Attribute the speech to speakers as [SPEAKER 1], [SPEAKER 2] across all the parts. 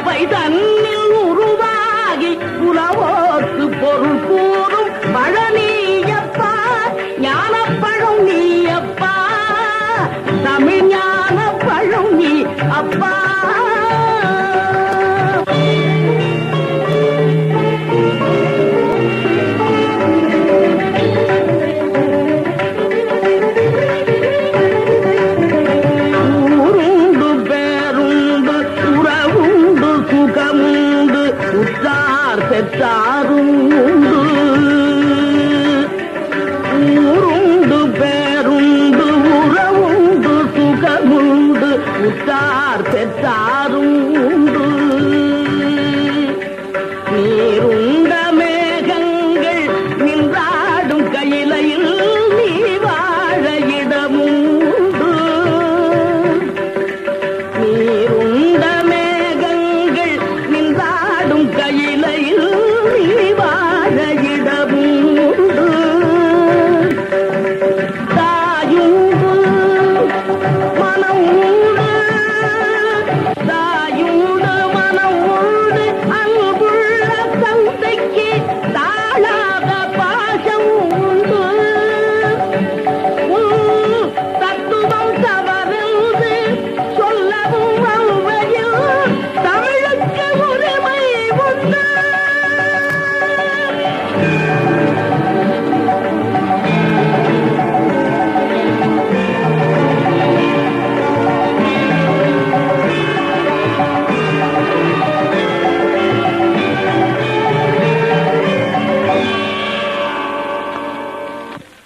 [SPEAKER 1] அவை தன்னில் உருவாகி புலவோர்க்கு பொருள் கூறும் பழனியப்பா ஞானப்பழம் நீ அப்பா தமிழ் ஞானப்பழம் நீ அப்பா. பெற்றார் பெற்றாரும் உண்டு நீருண்ட மேகங்கள் நின்றாடும் கையிலையில் நீ வாழ இடமும்.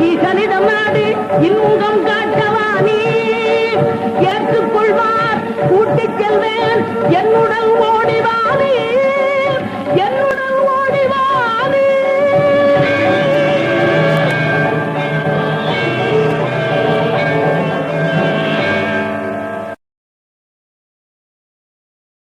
[SPEAKER 1] ஈசனிடம் நாடு இன்பம் காட்டவானி ஏற்றுக்கொள்வார் கூட்டிச் செல்வேன் என்னுடன் ஓடிவானே